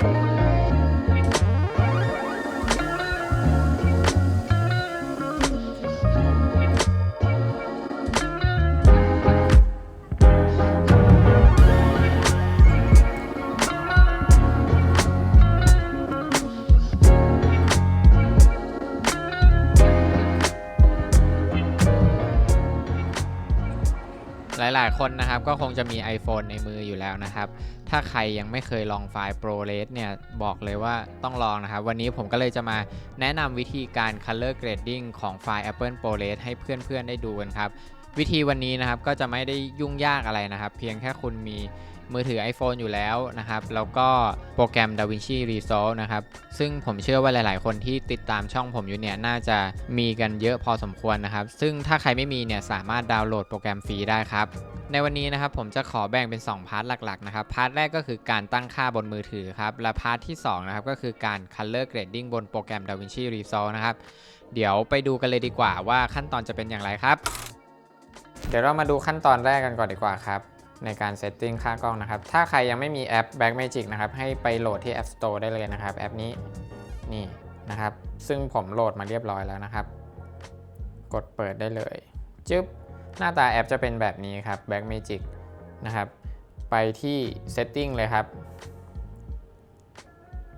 ห คนนะครับก็คงจะมี iPhone ในมืออยู่แล้วนะครับ ถ้าใครยังไม่เคยลองไฟล์ ProRes เนี่ยบอกเลยว่าต้องลองนะครับ วันนี้ผมก็เลยจะมาแนะนำวิธีการ Color Grading ของไฟล์ Apple ProRes ให้เพื่อนๆได้ดูกันครับ วิธีวันนี้นะครับก็จะไม่ได้ยุ่งยากอะไรนะครับ เพียงแค่คุณมี มือถือ iPhone อยู่แล้วนะครับ แล้วก็โปรแกรม DaVinci Resolve นะครับ ซึ่งผมเชื่อว่าหลาย ๆ คนที่ติดตามช่องผมอยู่เนี่ย น่าจะมีกันเยอะพอสมควรนะครับ ซึ่งถ้าใครไม่มีเนี่ย สามารถดาวน์โหลดโปรแกรมฟรีได้ครับ ในวันนี้นะครับผมจะขอแบ่งเป็น 2 พาร์ทหลัก ๆ นะครับ พาร์ทแรกก็คือการตั้งค่าบนมือถือครับ และพาร์ทที่ 2 นะครับ ก็คือการ Color Grading บนโปรแกรม DaVinci Resolve นะครับ เดี๋ยวไปดูกันเลยดีกว่าว่าขั้นตอนจะเป็นอย่างไรครับ เดี๋ยวเรามาดูขั้นตอนแรกกันก่อนดีกว่าครับ ในการเซตติ้งค่ากล้องนะครับ ถ้าใครยังไม่มีแอป Blackmagic นะครับ ให้ไปโหลดที่ App Store ได้เลยนะครับ แอปนี้นี่นะครับ ซึ่งผมโหลดมาเรียบร้อยแล้วนะครับ กดเปิดได้เลย จึ๊บ หน้าตาแอปจะเป็นแบบนี้ครับ Blackmagic นะครับ ไปที่ Setting เลยครับ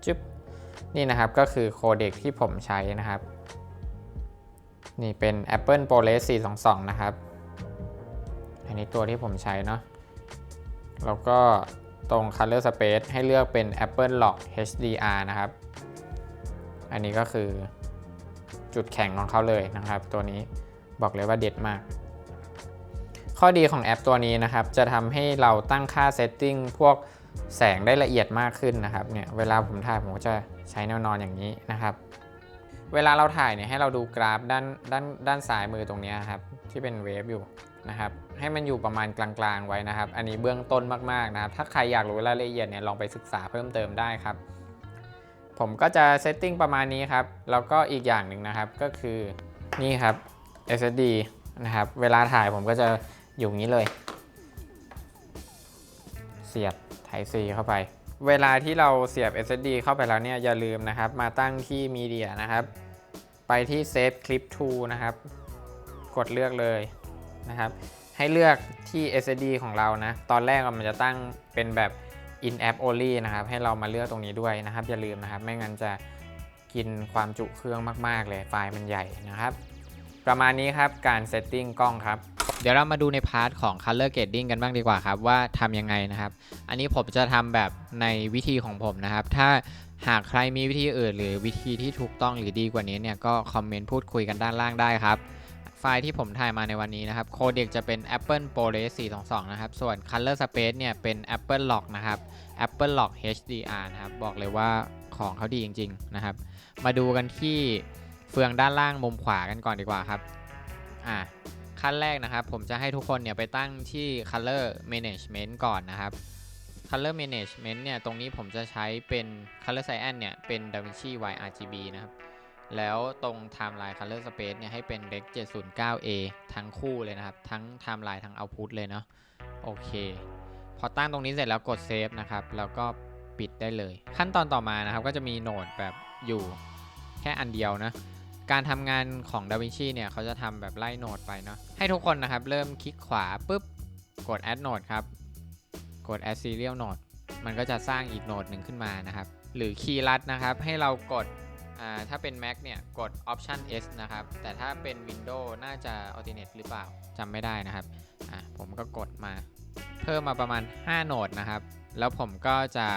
จึ๊บ นี่นะครับก็คือโคเด็กที่ผมใช้นะครับ นี่เป็น Apple ProRes 422 นะครับ อันนี้ตัวที่ผมใช้เนาะ แล้วก็ตรง Color Space ให้เลือกเป็น Apple Lock HDR นะครับ อันนี้ก็คือจุดแข็งของเขาเลยนะครับ ตัวนี้บอกเลยว่าเด็ดมาก ข้อดีของแอปตัวนี้นะครับ จะทำให้เราตั้งค่าเซตติ้งพวกแสงได้ละเอียดมากขึ้นนะครับเนี่ยเวลาผมถ่ายผมก็จะใช้แนวนอนอย่างนี้นะครับ เวลาเราถ่ายเนี่ยให้เราดูกราฟด้านด้านด้านซ้ายมือตรงนี้ครับที่เป็นเวฟอยู่ นะครับให้มันอยู่ประมาณกลางๆไว้นะครับ อันนี้เบื้องต้นมากๆนะครับ ถ้าใครอยากรู้รายละเอียดเนี่ยลองไปศึกษาเพิ่มเติมได้ครับ ผมก็จะเซตติ้งประมาณนี้ครับ แล้วก็อีกอย่างหนึ่งนะครับก็คือนี่ครับ SSD นะครับ เวลาถ่ายผมก็จะอยู่งนี้เลย เสียบ Type C เข้าไป เวลาที่เราเสียบ SSD เข้าไปแล้วเนี่ยอย่าลืมนะครับ มาตั้งที่ Media นะครับ ไปที่ Save Clip to นะครับ กดเลือกเลย นะครับให้เลือกที่ SSD ของเรานะ ตอนแรกมันจะตั้งเป็นแบบ in app only นะครับ ให้เรามาเลือกตรงนี้ด้วยนะครับ อย่าลืมนะครับ ไม่งั้นจะกินความจุเครื่องมาก ๆ เลย ไฟล์มันใหญ่นะครับ ประมาณนี้ครับ การเซตติ้งกล้องครับ เดี๋ยวเรามาดูในพาร์ทของ color grading กันบ้างดีกว่าครับ ว่าทำยังไงนะครับ อันนี้ผมจะทำแบบในวิธีของผมนะครับ ถ้าหากใครมีวิธีอื่น หรือวิธีที่ถูกต้องหรือดีกว่านี้เนี่ย ก็คอมเมนต์พูดคุยกันด้านล่างได้ครับ ไฟล์ที่ผมถ่ายมาในวันนี้นะครับโคเด็กจะเป็น Apple ProRes 422 นะครับ ส่วน Color Space เนี่ยเป็น Apple Lock นะครับ Apple Lock HDR นะครับ บอกเลยว่าของเขาดีจริง ๆ นะครับ มาดูกันที่เฟืองด้านล่างมุมขวากันก่อนดีกว่าครับอ่าขั้นแรกนะครับ ผมจะให้ทุกคนเนี่ยไปตั้งที่ Color Management ก่อนนะครับ Color Management เนี่ยตรงนี้ผมจะใช้เป็น Color Cyan เนี่ยเป็น DaVinci YRGB นะครับ แล้วตรง Timeline Color Space เนี่ยให้เป็น Rec 709A ทั้งคู่เลยนะครับ ทั้ง Timeline ทั้ง Output เลยเนาะโอเค พอตั้งตรงนี้เสร็จแล้วกด Save นะครับ แล้วก็ปิดได้เลย ขั้นตอนต่อมานะครับ ก็จะมีโหนดแบบอยู่แค่อันเดียวนะการทำงานของ DaVinci เนี่ยเขาจะทำแบบไล่โหนดไปเนาะให้ทุกคนนะครับ เริ่มคลิกขวาปุ๊บ กด add node ครับ กด add serial node มันก็จะสร้างอีกโหนดหนึ่งขึ้นมานะครับ หรือคีย์ลัดนะครับ ให้เรากด ถ้าเป็น Mac เนี่ยกด Option S นะครับ แต่ถ้าเป็น Windows น่าจะ Alternate หรือเปล่าจำไม่ได้นะครับ ผมก็กดมาเพิ่มมาประมาณ 5 โหนดนะครับ แล้วผมก็จะ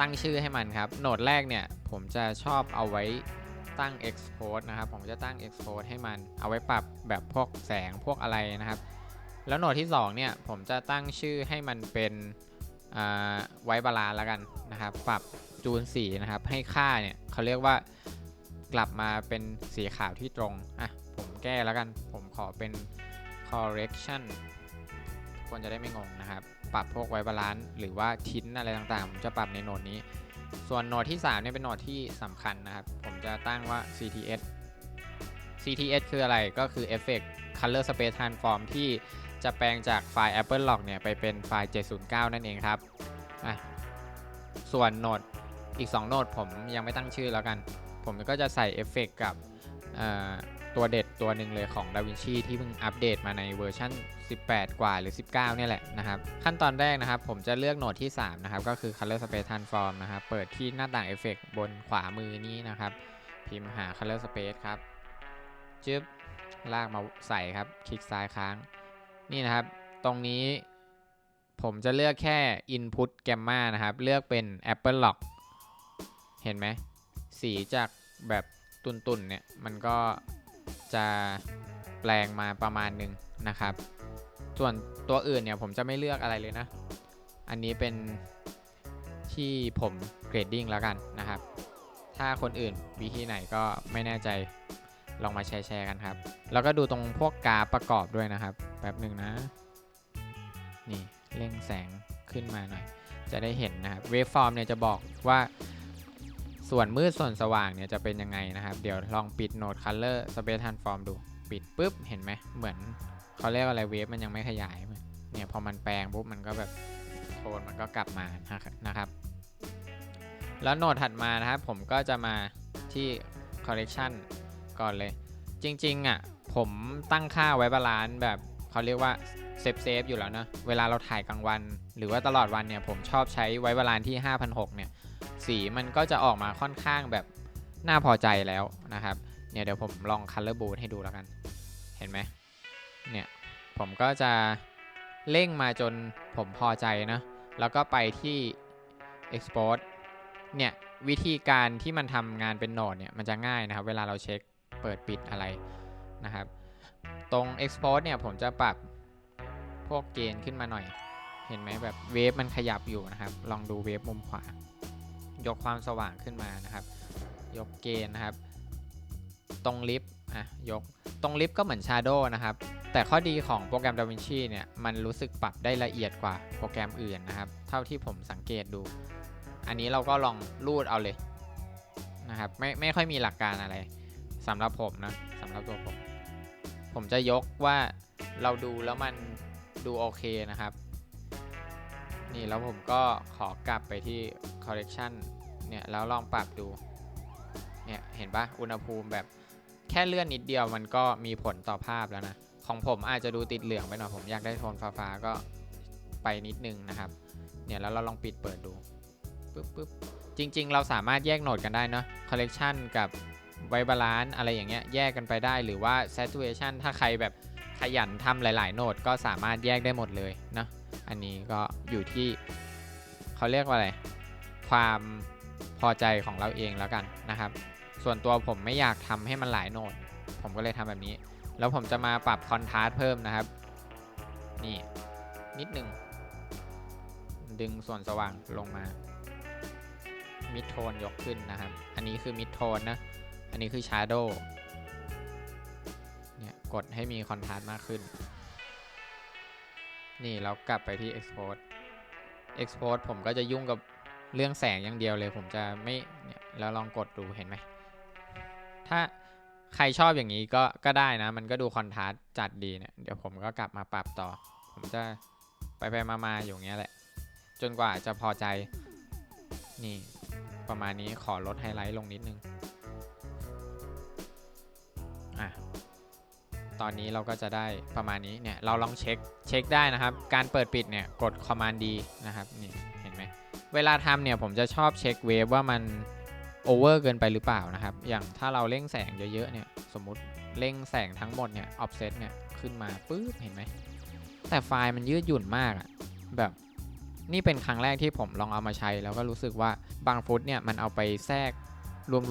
ตั้งชื่อให้มันครับ โหนดแรกเนี่ยผมจะชอบเอาไว้ตั้ง export นะครับ ผมจะตั้ง export ให้มันเอาไว้ปรับแบบพวกแสงพวกอะไรนะครับ แล้วโหนดที่ 2 เนี่ยผมจะตั้งชื่อให้มันเป็นไว้บาลานแล้วกันนะครับ ปรับจูนสีนะครับ ให้ค่าเนี่ยเขาเรียกว่า กลับมาเป็นสีขาวที่ตรง อะ ผมแก้แล้วกัน ผมขอเป็น correction ทุกคนจะได้ไม่งงนะครับ ปรับพวกไว้บาลานซ์หรือว่าทิ้นอะไรต่างๆ ผมจะปรับในโหนดนี้ ส่วนโหนดที่ 3 เนี่ยเป็นโหนดที่สำคัญนะครับ ผมจะตั้งว่า CTS CTS คืออะไรก็คือ Effect Color Space Transform ที่จะแปลงจากไฟล์ Apple Lock เนี่ย ไปเป็นไฟล์ 709 นั่นเองครับอะส่วนโหนดอีก 2โนดผมยังไม่ตั้งชื่อแล้วกัน ผมก็จะใส่เอฟเฟกต์กับตัวเด็ดตัวหนึ่งเลยของ DaVinci ที่เพิ่งอัปเดตมาในเวอร์ชัน18 กว่าหรือ 19 เนี่ยแหละนะครับขั้นตอนแรกนะครับผมจะเลือกโหนดที่ 3 นะครับ ก็คือ Color Space Transform นะครับ เปิดที่หน้าต่างเอฟเฟกต์บนขวามือนี้นะครับ พิมพ์หา Color Space ครับจึ๊บลากมาใส่ครับ คลิกซ้ายค้าง นี่นะครับ ตรงนี้ผมจะเลือกแค่ Input Gamma นะครับ เลือกเป็น Apple Lock เห็นไหมสีจาก แบบตุนๆเนี่ยมันก็จะแปลงมาประมาณหนึ่งนะครับ ส่วนตัวอื่นเนี่ยผมจะไม่เลือกอะไรเลยนะ อันนี้เป็นที่ผมเกรดดิ้งแล้วกันนะครับ ถ้าคนอื่นวิธีไหนก็ไม่แน่ใจลองมาแชร์แชร์กันครับ แล้วก็ดูตรงพวกกราฟประกอบด้วยนะครับ แป๊บหนึ่งนะ นี่เร่งแสงขึ้นมาหน่อย จะได้เห็นนะครับ เวฟฟอร์มเนี่ยจะบอกว่า ส่วนมืดส่วนสว่างเนี่ยจะเป็นยังไงนะครับ เดี๋ยวลองปิดโหนด Color Space Transform ดู ปิดปุ๊บ เห็นไหม เหมือนเขาเรียกว่าอะไรเวฟมันยังไม่ขยาย เนี่ยพอมันแปลงปุ๊บมันก็แบบโทนมันก็กลับมานะครับ แล้วโหนดถัดมานะครับ ผมก็จะมาที่ Correction ก่อนเลย จริงๆอะผมตั้งค่าไว้บาลานซ์แบบเขาเรียกว่าเซฟเซฟอยู่แล้วนะ เวลาเราถ่ายกลางวัน หรือว่าตลอดวันเนี่ยผมชอบใช้ไว้บาลานซ์ที่5,600เนี่ย สีมันก็จะออกมาค่อนข้างแบบน่าพอใจแล้วนะครับ เนี่ยเดี๋ยวผมลอง Color b o o t ให้ดูแล้วกัน เห็นไหมเนี่ยผมก็จะเร่งมาจนผมพอใจนะ แล้วก็ไปที่ Export เนี่ยวิธีการที่มันทำงานเป็นโหนดเนี่ยมันจะง่ายนะครับ เวลาเราเช็คเปิดปิดอะไรนะครับ ตรง Export เนี่ยผมจะปรับพวกเกณฑ์ขึ้นมาหน่อย เห็นไหมแบบเวฟมันขยับอยู่นะครับ ลองดูเวฟมุมขวา ยกความสว่างขึ้นมานะครับ ยกเกณฑ์นะครับ ตรงลิฟต์อะยกตรงลิฟต์ก็เหมือน Shadow นะครับ แต่ข้อดีของโปรแกรม DaVinci เนี่ย มันรู้สึกปรับได้ละเอียดกว่าโปรแกรมอื่นนะครับ เท่าที่ผมสังเกตดู อันนี้เราก็ลองรูดเอาเลยนะครับไม่ไม่ค่อยมีหลักการอะไรสำหรับผมนะสำหรับตัวผม ผมจะยกว่าเราดูแล้วมันดูโอเคนะครับ นี่แล้วผมก็ขอกลับไปที่ correction เนี่ยแล้วลองปรับดู เนี่ยเห็นปะอุณหภูมิแบบแค่เลื่อนนิดเดียวมันก็มีผลต่อภาพแล้วนะ ของผมอาจจะดูติดเหลืองไปหน่อยผมอยากได้โทนฟ้าๆก็ไปนิดนึงนะครับ เนี่ยแล้วเราลองปิดเปิดดูปึ๊บปึ๊บจริง ๆ เราสามารถแยกโหนดกันได้เนาะ collection กับไวบาลานซ์อะไรอย่างเงี้ยแยกกันไปได้หรือว่า saturation ถ้าใครแบบขยันทำหลาย ๆ โหนดก็สามารถแยกได้หมดเลยเนาะ อันนี้ก็อยู่ที่เขาเรียกว่าอะไร ความพอใจของเราเองแล้วกันนะครับ ส่วนตัวผมไม่อยากทำให้มันหลายโหนด ผมก็เลยทำแบบนี้ แล้วผมจะมาปรับคอนทราสต์เพิ่มนะครับ นี่ นิดหนึ่ง ดึงส่วนสว่างลงมา มิดโทนยกขึ้นนะครับ อันนี้คือมิดโทนนะ อันนี้คือชาร์โดเนี่ยกดให้มีคอนทราสต์มากขึ้น นี่เรากลับไปที่ Export Export ผมก็จะยุ่งกับเรื่องแสงอย่างเดียวเลย ผมจะไม่เนี่ยแล้วลองกดดูเห็นไหม ถ้าใครชอบอย่างนี้ก็ก็ได้นะ มันก็ดูคอนทราสต์จัดดีเนี่ยเดี๋ยวผมก็กลับมาปรับต่อ ผมจะไปไปมามาอยู่เงี้ยแหละ จนกว่าจะพอใจ นี่ประมาณนี้ขอลดไฮไลท์ลงนิดนึง อะ ตอนนี้เราก็จะได้ประมาณนี้เนี่ยเราลองเช็คเช็คได้นะครับ การเปิดปิดเนี่ยกด Command D นะครับนี่เห็นไหมเวลาทำเนี่ยผมจะชอบเช็คเวฟว่ามันโอเวอร์เกินไปหรือเปล่านะครับ อย่างถ้าเราเร่งแสงเยอะๆเนี่ยสมมติเร่งแสงทั้งหมดเนี่ย offset เนี่ยขึ้นมาปุ๊บเห็นไหมแต่ไฟล์มันยืดหยุ่นมากอะแบบนี่เป็นครั้งแรกที่ผมลองเอามาใช้ แล้วก็รู้สึกว่าบางฟุตเนี่ยมันเอาไปแทรก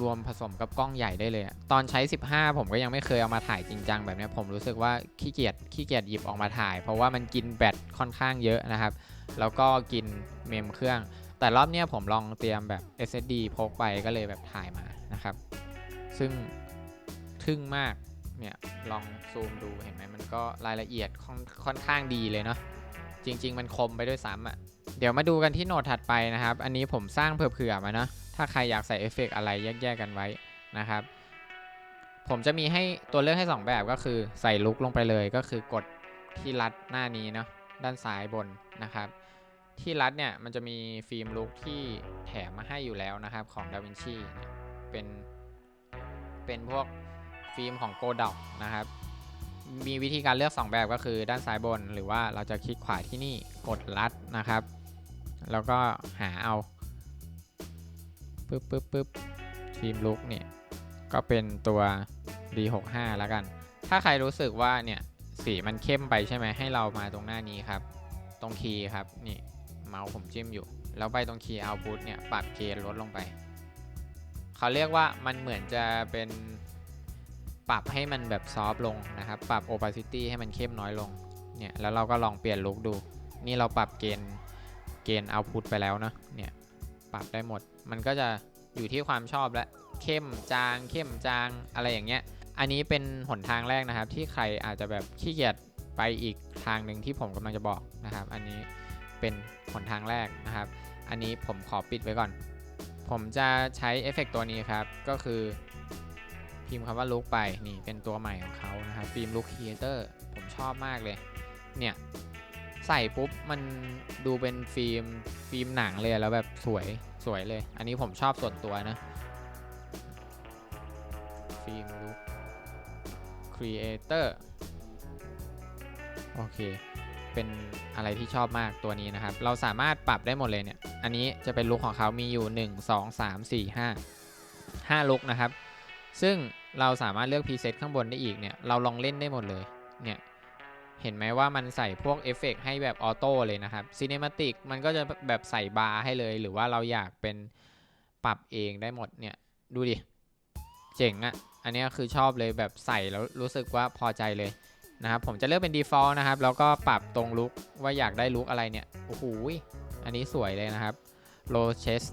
รวมๆผสมกับกล้องใหญ่ได้เลยตอนใช้ 15 ผมก็ยังไม่เคยเอามาถ่ายจริงจังแบบนี้ผมรู้สึกว่าขี้เกียจขี้เกียจหยิบออกมาถ่าย เพราะว่ามันกินแบตค่อนข้างเยอะนะครับ แล้วก็กินเมมเครื่อง แต่รอบนี้ผมลองเตรียมแบบ SSD พกไปก็เลยแบบถ่ายมานะครับ ซึ่งทึ่งมากเนี่ยลองซูมดูเห็นไหมมันก็รายละเอียดค่อนค่อนข้างดีเลยเนาะจริง ๆ มันคมไปด้วยซ้ำอะ่ะเดี๋ยวมาดูกันที่โหนดถัดไปนะครับ อันนี้ผมสร้างเผื่อๆมาเนาะ ถ้าใครอยากใส่เอฟเฟกต์อะไรแยกๆกันไว้นะครับ ผมจะมีให้ตัวเลือกให้ 2 แบบก็คือใส่ลุกลงไปเลยก็คือกดที่รัดหน้านี้เนาะด้านซ้ายบนนะครับ ที่รัดเนี่ยมันจะมีฟิล์มลุกที่แถมมาให้อยู่แล้วนะครับของ d a v i n c i เนี่ยเป็นเป็นพวกฟิล์มของ g o d o c นะครับมีวิธีการเลือก 2 แบบก็คือด้านซ้ายบน หรือว่าเราจะคลิกขวาที่นี่กดรัดนะครับ แล้วก็หาเอา ปึ๊บปึ๊บปึ๊บฟิล์มลุกเนี่ยก็เป็นตัว D65 แล้วกัน ถ้าใครรู้สึกว่าเนี่ยสีมันเข้มไปใช่ไหมให้เรามาตรงหน้านี้ครับ ตรงคีย์ครับนี่เมาส์ผมจิ้มอยู่ แล้วไปตรงคีย์ output เนี่ยปรับเกณฑ์ลดลงไป เขาเรียกว่ามันเหมือนจะเป็นปรับให้มันแบบซอฟต์ลงนะครับ ปรับ opacity ให้มันเข้มน้อยลงเนี่ยแล้วเราก็ลองเปลี่ยนลุคดู นี่เราปรับเกณฑ์เกณฑ์ output ไปแล้วเนาะเนี่ย ปรับได้หมด มันก็จะอยู่ที่ความชอบและเข้มจาง เข้มจางอะไรอย่างเงี้ย อันนี้เป็นหนทางแรกนะครับ ที่ใครอาจจะแบบขี้เกียจไปอีกทางหนึ่งที่ผมกำลังจะบอกนะครับ อันนี้เป็นหนทางแรกนะครับ อันนี้ผมขอปิดไว้ก่อน ผมจะใช้เอฟเฟกตัวนี้ครับ ก็คือพิมพ์คำว่าลุกไปนี่เป็นตัวใหม่ของเขานะครับฟิล์มลุกครีเอเตอร์ผมชอบมากเลย เนี่ย ใส่ปุ๊บมันดูเป็นฟิล์มฟิล์มหนังเลยแล้วแบบสวยสวยเลย อันนี้ผมชอบส่วนตัวนะ ฟิล์มลุกครีเอเตอร์โอเคเป็นอะไรที่ชอบมากตัวนี้นะครับ เราสามารถปรับได้หมดเลยเนี่ย อันนี้จะเป็นลุกของเขามีอยู่ 1 2 3 4 5 5ลุกนะครับ ซึ่งเราสามารถเลือกพรีเซตข้างบนได้อีกเนี่ย เราลองเล่นได้หมดเลย เนี่ย เห็นไหมว่ามันใส่พวกเอฟเฟกให้แบบออโต้เลยนะครับซีเนมาติกมันก็จะแบบใส่บาร์ให้เลย หรือว่าเราอยากเป็นปรับเองได้หมดเนี่ย ดูดิ เจ๋งอะ่ะ อันนี้คือชอบเลยแบบใส่แล้วรู้สึกว่าพอใจเลยนะครับ ผมจะเลือกเป็น default นะครับ แล้วก็ปรับตรงลุกว่าอยากได้ลุกอะไรเนี่ย โอ้โห อันนี้สวยเลยนะครับ low chest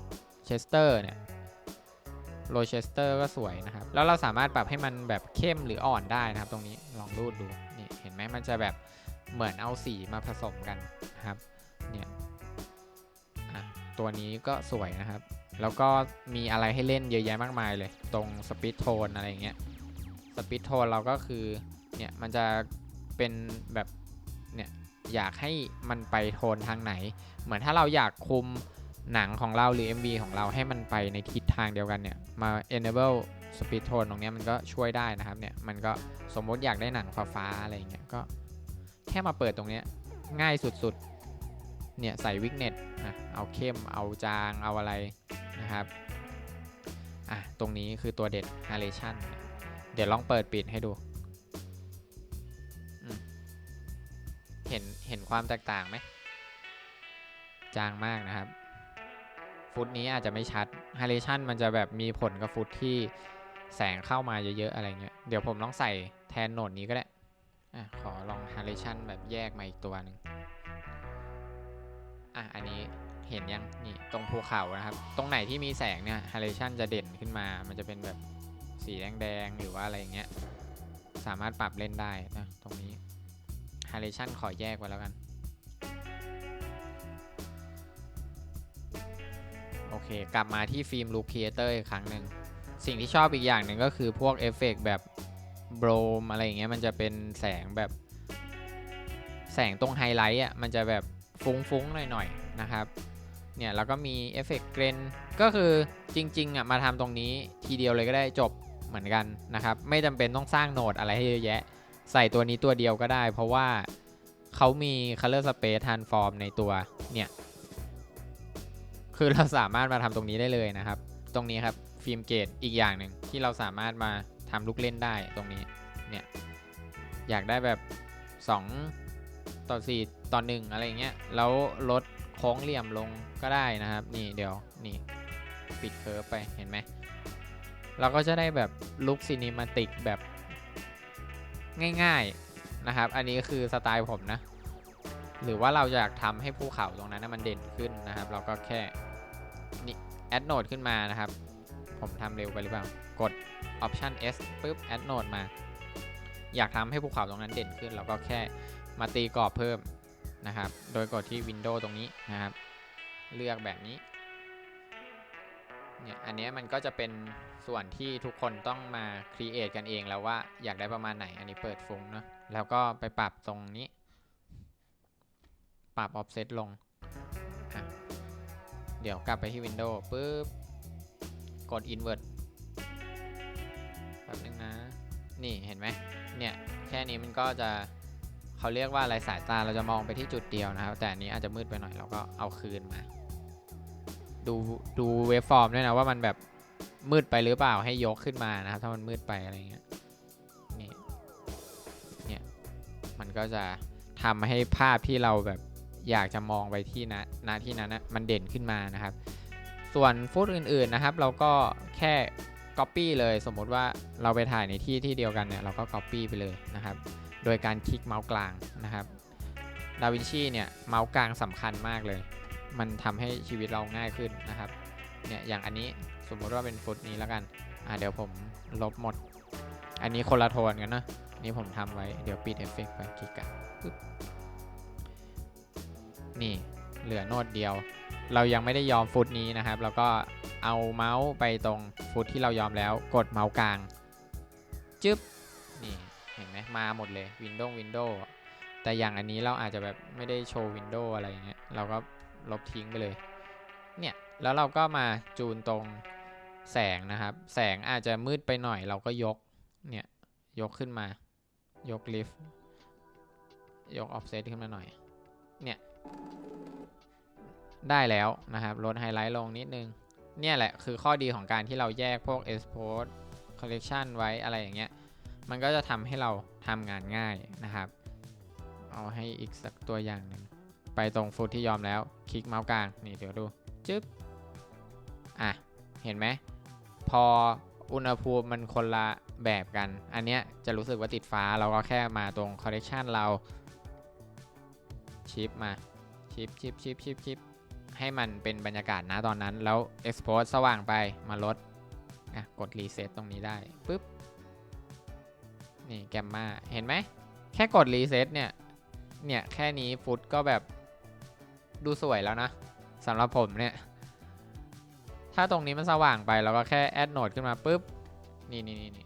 chester เนี่ย low chester ก็สวยนะครับ แล้วเราสามารถปรับให้มันแบบเข้มหรืออ่อนได้นะครับ ตรงนี้ลองรูดดูนี่ ไหมมันจะแบบเหมือนเอาสีมาผสมกันนะครับเนี่ยตัวนี้ก็สวยนะครับ แล้วก็มีอะไรให้เล่นเยอะแยะมากมายเลย ตรงสปีดโทนอะไรเงี้ยสปีดโทนเราก็คือเนี่ยมันจะเป็นแบบเนี่ยอยากให้มันไปโทนทางไหน เหมือนถ้าเราอยากคุมหนังของเราหรือ MV ของเราให้มันไปในทิศทางเดียวกันเนี่ยมา enable speed tone ตรงนี้มันก็ช่วยได้นะครับเนี่ยมันก็สมมติอยากได้หนังฟ้าอะไรอย่างเงี้ยก็แค่มาเปิดตรงนี้ง่ายสุดๆเนี่ยใส่วิกเน็ตนะเอาเข้มเอาจางเอาอะไรนะครับอะตรงนี้คือตัวเด็ด Halation เดี๋ยวลองเปิดปิดให้ดู เห็นเห็นความแตกต่างไหมจางมากนะครับ ฟุตนี้อาจจะไม่ชัด Halation มันจะแบบมีผลกับฟุตที่ แสงเข้ามาเยอะๆอะไรเงี้ย เดี๋ยวผมลองใส่แทนโหนดนี้ก็ได้อะขอลอง Halation แบบแยกมาอีกตัวหนึ่งอะอันนี้เห็นยังนี่ตรงภูเขานะครับ ตรงไหนที่มีแสงเนี่ยฮาเลชันจะเด่นขึ้นมา มันจะเป็นแบบสีแดงๆหรือว่าอะไรเงี้ย สามารถปรับเล่นได้นะตรงนี้ฮาเลชันขอแยกไว้แล้วกัน โอเค กลับมาที่ฟิล์มลูค c ีเอเตอร์อีกครั้งหนึ่ง สิ่งที่ชอบอีกอย่างหนึ่งก็คือพวกเอฟเฟกแบบโบรมอะไรอย่างเงี้ยมันจะเป็นแสงแบบแสงตรงไฮไลท์อะมันจะแบบฟุ้งๆหน่อยๆนะครับเนี่ยแล้วก็มีเอฟเฟกต์เกรนก็คือจริงๆอะมาทำตรงนี้ทีเดียวเลยก็ได้จบเหมือนกันนะครับไม่จำเป็นต้องสร้างโหนดอะไรให้เยอะแยะ ใส่ตัวนี้ตัวเดียวก็ได้ เพราะว่าเขามี color space transform ในตัวเนี่ยคือเราสามารถมาทำตรงนี้ได้เลยนะครับ ตรงนี้ครับ ฟิล์มเกตอีกอย่างหนึ่งที่เราสามารถมาทำลูกเล่นได้ตรงนี้เนี่ยอยากได้แบบ 2 ต่อ 4 ต่อ 1 อะไรเงี้ยแล้วลดโค้งเหลี่ยมลงก็ได้นะครับ นี่เดี๋ยวนี่ปิดเคิร์ฟไปเห็นไหมเราก็จะได้แบบลุคซีนิมาติกแบบง่ายๆนะครับ อันนี้คือสไตล์ผมนะ หรือว่าเราอยากทำให้ภูเขาตรงนั้นมันเด่นขึ้นนะครับ เราก็แค่นี่แอดโนดขึ้นมานะครับ ผมทำเร็วไปหรือเปล่า กด Option S ปุ๊บแอดโนดมา อยากทำให้ภูเขาตรงนั้นเด่นขึ้น เราก็แค่มาตีกรอบเพิ่มนะครับ โดยกดที่ Windows ตรงนี้นะครับ เลือกแบบนี้เนี่ยอันนี้มันก็จะเป็นส่วนที่ทุกคนต้องมา create กันเองแล้วว่าอยากได้ประมาณไหน อันนี้เปิดฟุ้งเนาะแล้วก็ไปปรับตรงนี้ ปรับ offset ลง เดี๋ยวกลับไปที่ Windows ปุ๊บ กด Invert แป๊บนึงนะ นี่เห็นไหมเนี่ย แค่นี้มันก็จะเขาเรียกว่าอะไรสายตาเราจะมองไปที่จุดเดียวนะครับ แต่อันนี้อาจจะมืดไปหน่อยเราก็เอาคืนมา ดูดูเวฟฟอร์มด้วยนะว่ามันแบบมืดไปหรือเปล่าให้ยกขึ้นมานะครับ ถ้ามันมืดไปอะไรเงี้ยนี่เนี่ยมันก็จะทำให้ภาพที่เราแบบอยากจะมองไปที่นะณที่นั้นนะมันเด่นขึ้นมานะครับ ส่วนฟุตอื่นๆนะครับ เราก็แค่ Copy เลย สมมุติว่าเราไปถ่ายในที่ที่เดียวกันเนี่ยเราก็ Copy ไปเลยนะครับ โดยการคลิกเมาส์กลางนะครับดาวินชีเนี่ยเมาส์กลางสำคัญมากเลย มันทำให้ชีวิตเราง่ายขึ้นนะครับเนี่ยอย่างอันนี้สมมุติว่าเป็นฟุตนี้แล้วกันอ่าเดี๋ยวผมลบหมด อันนี้คนละโทนกันนะนี่ผมทำไว้เดี๋ยวปิดเอฟเฟกต์ไปคลิกกันนี่เหลือโน้ตเดียว เรายังไม่ได้ยอมฟุตนี้นะครับ แล้วก็เอาเมาส์ไปตรงฟุตที่เรายอมแล้ว กดเมาส์กลาง จึ๊บ นี่เห็นไหมมาหมดเลย Windows Windows แต่อย่างอันนี้เราอาจจะแบบไม่ได้โชว์ Windows อะไรอย่างเงี้ย เราก็ลบทิ้งไปเลย เนี่ย แล้วเราก็มาจูนตรงแสงนะครับ แสงอาจจะมืดไปหน่อย เราก็ยก เนี่ย ยกขึ้นมา ยกลิฟต์ ยกออฟเซตขึ้นมาหน่อย เนี่ย ได้แล้วนะครับ ลดไฮไลท์ลงนิดนึง เนี่ยแหละคือข้อดีของการที่เราแยกพวก export collection ไว้อะไรอย่างเงี้ย มันก็จะทำให้เราทำงานง่ายนะครับ เอาให้อีกสักตัวอย่างหนึ่งไปตรงฟุตที่ยอมแล้ว คลิกเมาส์กลาง นี่เดี๋ยวดูจึ๊บ อะ เห็นไหม พออุณหภูมิมันคนละแบบกัน อันเนี้ยจะรู้สึกว่าติดฟ้าเราก็แค่มาตรง collection เราชิปมาชิปชิปชิปชิปชิป ให้มันเป็นบรรยากาศนะตอนนั้น แล้ว export สว่างไปมาลดอะกด reset ตตรงนี้ได้ปุ๊บนี่แกมมาเห็นไหม แค่กด reset เนี่ย เนี่ย แค่นี้ฟุตก็แบบดูสวยแล้วนะสำหรับผมเนี่ย ถ้าตรงนี้มันสว่างไปเราก็แค่ add node ขึ้นมาปุ๊บ นี่นี่นี่นี่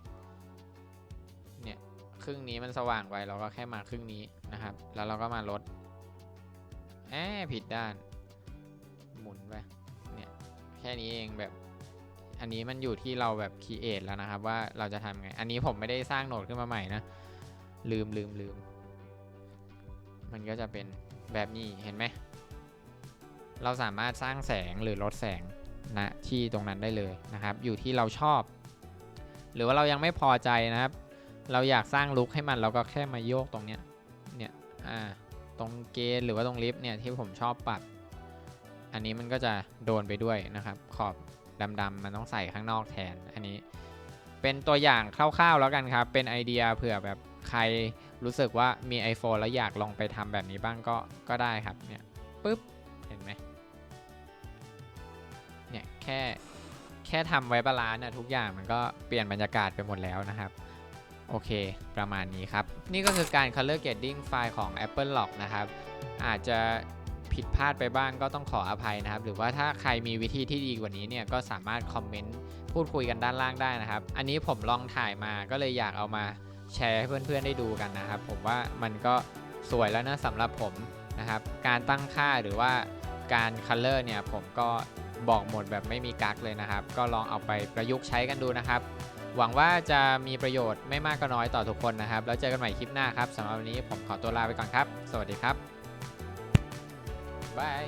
เนี่ย ครึ่งนี้มันสว่างไปเราก็แค่มาครึ่งนี้นะครับ แล้วเราก็มาลดแอบผิดด้าน ค่นี้เองแบบ อันนี้มันอยู่ที่เราแบบคีเอทแล้วนะครับ ว่าเราจะทำไง อันนี้ผมไม่ได้สร้างโหนดขึ้นมาใหม่นะ ลืมลืมลืม มันก็จะเป็นแบบนี้เห็นไหม เราสามารถสร้างแสงหรือลดแสงณที่ตรงนั้นได้เลยนะครับ อยู่ที่เราชอบ หรือว่าเรายังไม่พอใจนะครับ เราอยากสร้างลุคให้มันเราก็แค่มาโยกตรงเนี้ยเนี่ยอ่าตรงเกณฑ์หรือว่าตรงลิฟต์เนี่ยที่ผมชอบปรับ อันนี้มันก็จะโดนไปด้วยนะครับ ขอบดำๆมันต้องใส่ข้างนอกแทน อันนี้เป็นตัวอย่างคร่าวๆแล้วกันครับ เป็นไอเดียเผื่อแบบใครรู้สึกว่ามี iPhone แล้วอยากลองไปทำแบบนี้บ้างก็ก็ได้ครับเนี่ยปุ๊บเห็นไหมเนี่ยแค่แค่ทำไว้บาลานซ์นะทุกอย่างมันก็เปลี่ยนบรรยากาศไปหมดแล้วนะครับโอเค ประมาณนี้ครับ นี่ก็คือการ color grading ไฟล์ของ Apple Lock นะครับ อาจจะ ผิดพลาดไปบ้างก็ต้องขออภัยนะครับ หรือว่าถ้าใครมีวิธีที่ดีกว่านี้เนี่ยก็สามารถคอมเมนต์พูดคุยกันด้านล่างได้นะครับ อันนี้ผมลองถ่ายมาก็เลยอยากเอามาแชร์ให้เพื่อนๆได้ดูกันนะครับ ผมว่ามันก็สวยแล้วนะสำหรับผมนะครับ การตั้งค่าหรือว่าการคัลเลอร์เนี่ยผมก็บอกหมดแบบไม่มีกักเลยนะครับ ก็ลองเอาไปประยุกต์ใช้กันดูนะครับ หวังว่าจะมีประโยชน์ไม่มากก็น้อยต่อทุกคนนะครับ แล้วเจอกันใหม่คลิปหน้าครับสำหรับวันนี้ผมขอตัวลาไปก่อนครับ สวัสดีครับ บาย